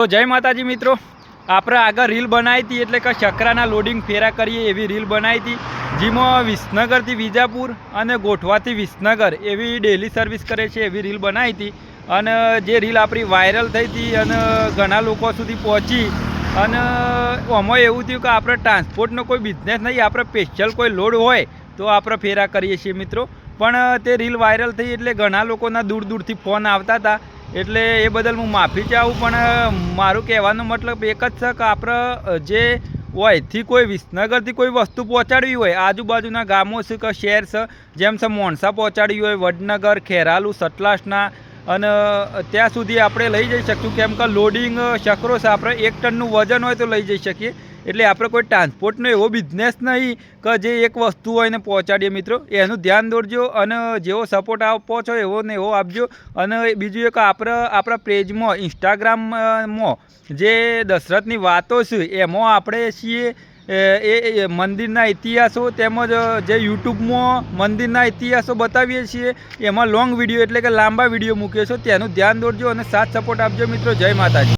તો જય માતાજી મિત્રો. આપણે આગળ રીલ બનાવી હતી એટલે કે ચક્રાના લોડિંગ ફેરા કરીએ એવી રીલ બનાવી હતી. જેમાં વિસનગરથી વિજાપુર અને ગોઠવાથી વિસનગર એવી ડેલી સર્વિસ કરે છે એવી રીલ બનાવી હતી. અને જે રીલ આપણી વાયરલ થઈ હતી અને ઘણા લોકો સુધી પહોંચી. અને આમાં એવું થયું કે આપણે ટ્રાન્સપોર્ટનો કોઈ બિઝનેસ નહીં, આપણે સ્પેશિયલ કોઈ લોડ હોય તો આપણે ફેરા કરીએ છીએ મિત્રો. પણ તે રીલ વાયરલ થઈ એટલે ઘણા લોકોના દૂર દૂરથી ફોન આવતા હતા. એટલે એ બદલ હું માફી ચાહું, પણ મારું કહેવાનો મતલબ એક જ છે કે આપણે જે હોયથી કોઈ વિસનગરથી કોઈ વસ્તુ પહોંચાડવી હોય, આજુબાજુના ગામો છે કે શહેર છે, જેમ છે મોણસા પહોંચાડવી હોય, વડનગર, ખેરાલુ સતલાસના અને ત્યાં સુધી આપણે લઈ જઈ શકીશું. કેમ કે લોડિંગ ચક્રો છે, આપણે એક ટનનું વજન હોય તો લઈ જઈ શકીએ. એટલે આપણે કોઈ ટ્રાન્સપોર્ટનો એવો બિઝનેસ નહીં કે જે એક વસ્તુ હોય ને પહોંચાડીએ મિત્રો. એનું ધ્યાન દોરજો અને જેવો સપોર્ટ આપો છો એવો ને એવો આપજો. અને બીજું એક આપણે આપણા પેજમાં ઇન્સ્ટાગ્રામમાં જે દશરથની વાતો છે, એમાં આપણે છીએ, એ મંદિરના ઇતિહાસો તેમજ જે યુટ્યુબમાં મંદિરના ઇતિહાસો બતાવીએ છીએ. એમાં લોંગ વીડિયો એટલે કે લાંબા વીડિયો મૂકીએ છીએ. તેનું ધ્યાન દોરજો અને સાથ સપોર્ટ આપજો મિત્રો. જય માતાજી.